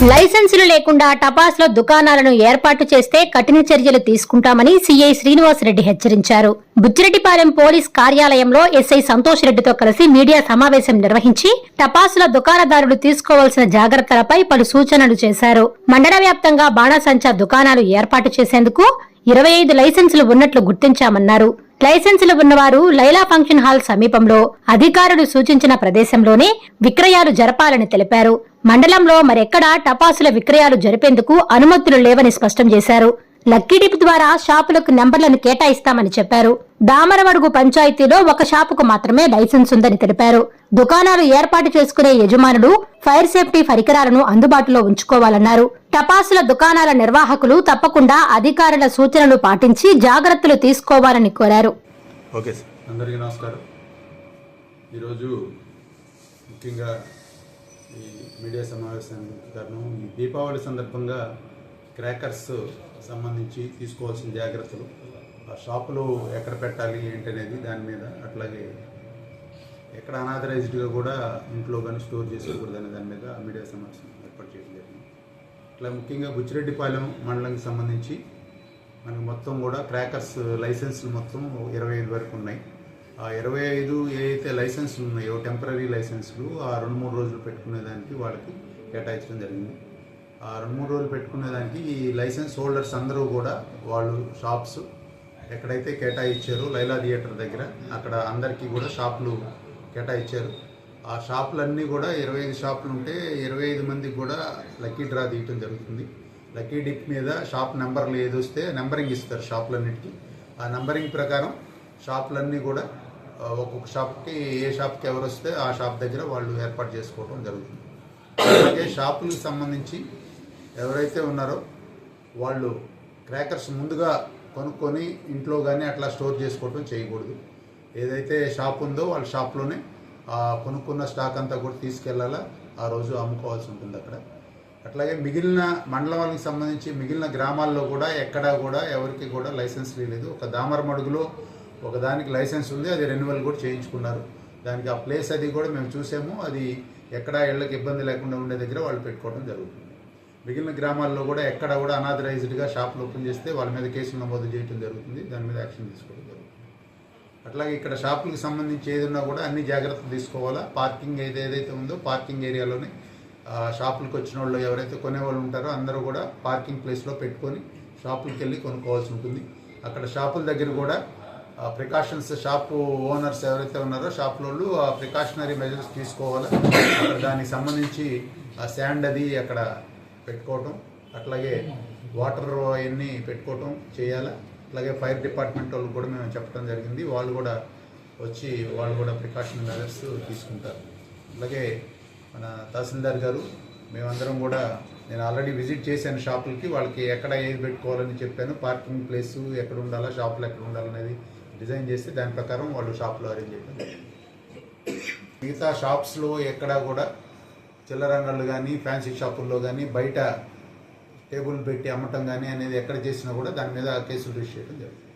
లైసెన్సులు లేకుండా టపాస్లో దుకాణాలను ఏర్పాటు చేస్తే కఠిన చర్యలు తీసుకుంటామని సీఐ శ్రీనివాసరెడ్డి హెచ్చరించారు. బుచ్చిరెడ్డిపాలెం పోలీస్ కార్యాలయంలో ఎస్ఐ సంతోష్ రెడ్డితో కలిసి మీడియా సమావేశం నిర్వహించి టపాసుల దుకాణదారులు తీసుకోవాల్సిన జాగ్రత్తలపై పలు సూచనలు చేశారు. మండల వ్యాప్తంగా బాణసంచా దుకాణాలు ఏర్పాటు చేసేందుకు ఇరవై ఐదు లైసెన్సులు ఉన్నట్లు గుర్తించామన్నారు. లైసెన్సులు ఉన్నవారు లైలా ఫంక్షన్ హాల్ సమీపంలో అధికారులు సూచించిన ప్రదేశంలోనే విక్రయాలు జరపాలని తెలిపారు. మండలంలో మరెక్కడా టపాసుల విక్రయాలు జరిపేందుకు అనుమతులు లేవని స్పష్టం చేశారు. లక్కీ డిప్ ద్వారా షాపులకు నెంబర్లను కేటాయిస్తామని చెప్పారు. దామరమడుగు పంచాయతీలో ఒక షాపుకు మాత్రమే లైసెన్స్ ఉందని తెలిపారు. దుకాణాలు ఏర్పాటు చేసుకునే యజమానులు ఫైర్ సేఫ్టీ పరికరాలను అందుబాటులో ఉంచుకోవాలన్నారు. టపాసుల దుకాణాల నిర్వాహకులు తప్పకుండా అధికారుల సూచనలు పాటించి జాగ్రత్తలు తీసుకోవాలని కోరారు. Okay sir. అందరికీ నమస్కారం. ఈరోజు ముఖ్యంగా ఈ మీడియా సమావేశానికి కారణం ఈ దీపావళి సందర్భంగా క్రాకర్స్ సంబంధించి తీసుకోవాల్సిన జాగ్రత్తలు. ఆ షాపులు ఎక్కడ పెట్టాలి ఏంటనేది దాని మీద అట్లాగే ఎక్కడ అనాథరైజ్డ్గా కూడా ఇంట్లో కానీ స్టోర్ చేసుకోకూడదు అనే దాని మీద మీడియా సమావేశం ఏర్పాటు చేయడం జరిగింది. ఇట్లా ముఖ్యంగా బుచ్చిరెడ్డిపాలెం మండలానికి సంబంధించి మనకి మొత్తం కూడా క్రాకర్స్ లైసెన్స్లు మొత్తం ఇరవై ఐదు వరకు ఉన్నాయి. ఆ ఇరవై ఐదు ఏదైతే లైసెన్సులు ఉన్నాయో టెంపరీ లైసెన్సులు ఆ రెండు మూడు రోజులు పెట్టుకునే దానికి వాళ్ళకి కేటాయించడం జరిగింది. రెండు మూడు రోజులు పెట్టుకునేదానికి ఈ లైసెన్స్ హోల్డర్స్ అందరూ కూడా వాళ్ళు షాప్స్ ఎక్కడైతే కేటాయించారో లైలా థియేటర్ దగ్గర అక్కడ అందరికీ కూడా షాపులు కేటాయించారు. ఆ షాపులన్నీ కూడా ఇరవై ఐదు షాపులు ఉంటే ఇరవై ఐదు మందికి కూడా లక్కీ డ్రా తీయటం జరుగుతుంది. లక్కీ డిప్ మీద షాప్ నెంబర్లు ఏది వస్తే నెంబరింగ్ ఇస్తారు షాపులన్నిటికీ. ఆ నెంబరింగ్ ప్రకారం షాపులన్నీ కూడా ఒక్కొక్క షాప్కి ఏ షాప్కి ఎవరు వస్తే ఆ షాప్ దగ్గర వాళ్ళు ఏర్పాటు చేసుకోవడం జరుగుతుంది. అలాగే షాపులకు సంబంధించి ఎవరైతే ఉన్నారో వాళ్ళు క్రాకర్స్ ముందుగా కొనుక్కొని ఇంట్లో కానీ అట్లా స్టోర్ చేసుకోవటం చేయకూడదు. ఏదైతే షాప్ ఉందో వాళ్ళ షాప్లోనే కొనుక్కున్న స్టాక్ అంతా కూడా తీసుకెళ్ళాలా ఆ రోజు అమ్ముకోవాల్సి ఉంటుంది అక్కడ. అట్లాగే మిగిలిన మండలానికి సంబంధించి మిగిలిన గ్రామాల్లో కూడా ఎక్కడా కూడా ఎవరికి కూడా లైసెన్స్ లేదు. ఒక దామరమడుగులో ఒక దానికి లైసెన్స్ ఉంది అది రెన్యువల్ కూడా చేయించుకున్నారు. దానికి ఆ ప్లేస్ అది కూడా మేము చూసాము. అది ఎక్కడా ఇళ్ళకి ఇబ్బంది లేకుండా ఉండే దగ్గర వాళ్ళు పెట్టుకోవడం జరుగుతుంది. మిగిలిన గ్రామాల్లో కూడా ఎక్కడ కూడా అనాథరైజ్డ్గా షాపులు ఓపెన్ చేస్తే వాళ్ళ మీద కేసులు నమోదు చేయడం జరుగుతుంది. దాని మీద యాక్షన్ తీసుకోవడం జరుగుతుంది. అట్లాగే ఇక్కడ షాపులకు సంబంధించి ఏదన్నా కూడా అన్ని జాగ్రత్తలు తీసుకోవాలా? పార్కింగ్ ఏది ఏదైతే ఉందో పార్కింగ్ ఏరియాలోనే షాపులకు వచ్చిన వాళ్ళు ఎవరైతే కొనేవాళ్ళు ఉంటారో అందరూ కూడా పార్కింగ్ ప్లేస్లో పెట్టుకొని షాపులకు వెళ్ళి కొనుక్కోవాల్సి ఉంటుంది. అక్కడ షాపుల దగ్గర కూడా ప్రికాషన్స్ షాపు ఓనర్స్ ఎవరైతే ఉన్నారో షాప్ వాళ్ళు ఆ ప్రికాషనరీ మెజర్స్ తీసుకోవాలి? అక్కడ దానికి సంబంధించి ఆ శాండ్ అది అక్కడ పెట్టుకోవటం అట్లాగే వాటర్ అవన్నీ పెట్టుకోవటం చేయాలి? అట్లాగే ఫైర్ డిపార్ట్మెంట్ వాళ్ళు కూడా మేము చెప్పడం జరిగింది. వాళ్ళు కూడా వచ్చి వాళ్ళు కూడా ప్రికాషన్ మెజర్స్ తీసుకుంటారు. అలాగే మన తహసీల్దార్ గారు మేమందరం కూడా నేను ఆల్రెడీ విజిట్ చేశాను షాపులకి వాళ్ళకి ఎక్కడ ఏది పెట్టుకోవాలని చెప్పాను. పార్కింగ్ ప్లేస్ ఎక్కడ ఉండాలా షాపులు ఎక్కడ ఉండాలనేది డిజైన్ చేసి దాని ప్రకారం వాళ్ళు షాప్లో అరేంజ్ చేయడం మిగతా షాప్స్లో ఎక్కడ కూడా చిల్లరంగళ్ళు కానీ ఫ్యాన్సీ షాపుల్లో కానీ బయట టేబుల్ పెట్టి అమ్మటం కానీ అనేది ఎక్కడ చేసినా కూడా దాని మీద కేసులు రిజిస్టర్ చేయడం జరుగుతుంది.